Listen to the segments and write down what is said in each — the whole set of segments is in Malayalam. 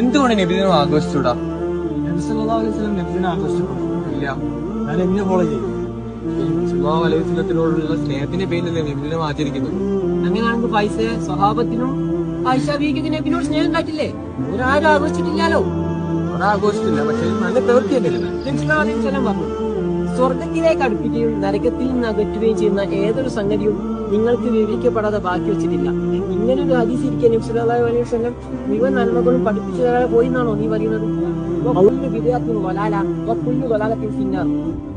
എന്തുകൊണ്ട് നബിദിനം ആഘോഷിച്ചൂടാ? നബിദിനെ ആഘോഷിച്ചു ഇല്ല. ഞാൻ ഫോളോ ചെയ്യും സുല്ലാ അലൈഹിസ്ലത്തിനോടുള്ള സ്നേഹത്തിന്റെ പേരിലല്ലേ നബിദിനം ആചരിക്കുന്നത് അങ്ങനെയാണെങ്കിൽ പൈസ സ്വഭാവത്തിനും ആയിഷ ബീക്ക് നബിനോട് സ്നേഹം കാട്ടില്ലേ? ഒരാരും ആഘോഷിച്ചിട്ടില്ലല്ലോ. അവിടെ ആഘോഷിച്ചില്ല പക്ഷെ നല്ല പ്രവൃത്തി പറഞ്ഞു. സ്വർഗത്തിലേക്ക് അടുപ്പിക്കുകയും നരകത്തിൽ നിന്ന് അകറ്റുകയും ചെയ്യുന്ന ഏതൊരു സംഗതിയും നിങ്ങൾക്ക് വിവരിക്കപ്പെടാതെ ബാക്കി വെച്ചിട്ടില്ല. ഇങ്ങനൊരു അലൈഹി വസല്ലം മുഴുവൻ നന്മകളും പഠിപ്പിച്ചു തരാതെ പോയി എന്നാണോ നീ പറയുന്നത്?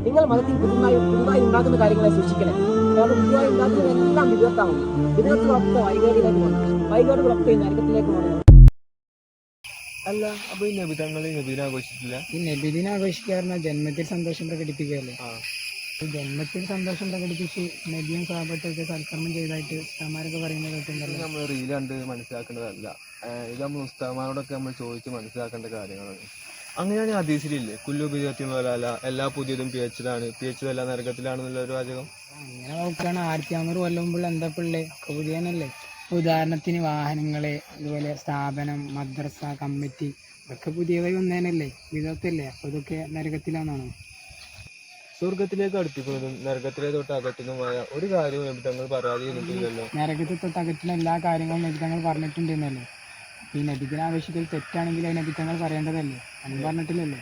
നിങ്ങൾ മതത്തിൽ പുതുതായി പുതുതായി ഉണ്ടാക്കുന്ന കാര്യങ്ങളെ സൂക്ഷിക്കണേ. കാരണം പുതുതായി ഉണ്ടാക്കുന്നതെല്ലാം വിദ്യത്താണ് വിദഗ്ധങ്ങളൊക്കെ വൈകാരികളേക്ക് പോകണം. വൈകാരികളൊക്കെ നരകത്തിലേക്ക് പോകണം. അല്ല അപ്പൊ ഈ നബിതങ്ങൾ നബീനെ ആഘോഷിച്ചില്ല ഈ നബിദിനെ ആഘോഷിക്കാറുന്ന ജന്മത്തിൽ സന്തോഷം പ്രകടിപ്പിക്കുകയല്ലേ? ജന്മത്തിൽ സന്തോഷം പ്രകടിപ്പിച്ച് നബിയും സാബത്തൊക്കെ സൽക്കർമ്മം ചെയ്തായിട്ട് ഉസ്താമാരൊക്കെ പറയുന്നത് കേട്ടിട്ടുണ്ടല്ലോ. നമ്മൾ റീൽ കണ്ട് മനസ്സിലാക്കേണ്ടതല്ല. ഇത് നമ്മൾ ഉസ്താമാരോടൊക്കെ നമ്മൾ ചോദിച്ച് മനസ്സിലാക്കേണ്ട കാര്യങ്ങളാണ്. അങ്ങനെയാണ് ഹദീസിലില്ലേ? കുല്ലു ബിജത്തി വലാല എല്ലാ പുതിയതും പി ആണ് പി എച്ച് എല്ലാ നരകത്തിലാണെന്നുള്ള ഒരു വാചകം? അങ്ങനെ നോക്കുകയാണ്. ആയിരത്തി അഞ്ഞൂറ് കൊല്ലം മുമ്പുള്ള എന്താ പിള്ളേ പുതിയനല്ലേ ഉദാഹരണത്തിന് വാഹനങ്ങൾ അതുപോലെ സ്ഥാപനം മദ്രസ കമ്മിറ്റി ഇതൊക്കെ പുതിയതായി വന്നേനല്ലേ? വിധത്തല്ലേ അപ്പൊ ഇതൊക്കെ നരകത്തിലാണോ സ്വർഗത്തിലേക്ക് അടുപ്പിക്കുന്നതും നരകത്തിലെ തൊട്ട് അകറ്റുന്നതുമായ ഒരു കാര്യവും നബിതങ്ങൾ പറയാതിരുന്നില്ലല്ലോ നരകത്തിൽ തൊട്ട് അകറ്റുന്ന എല്ലാ കാര്യങ്ങളും എബിതങ്ങൾ പറഞ്ഞിട്ടുണ്ടെന്നല്ലേ? ഈ നബിദിനാവശ്യത്തിൽ തെറ്റാണെങ്കിൽ അത് എബിതങ്ങൾ പറയേണ്ടതല്ലേ? അന്ന് പറഞ്ഞിട്ടില്ലല്ലോ.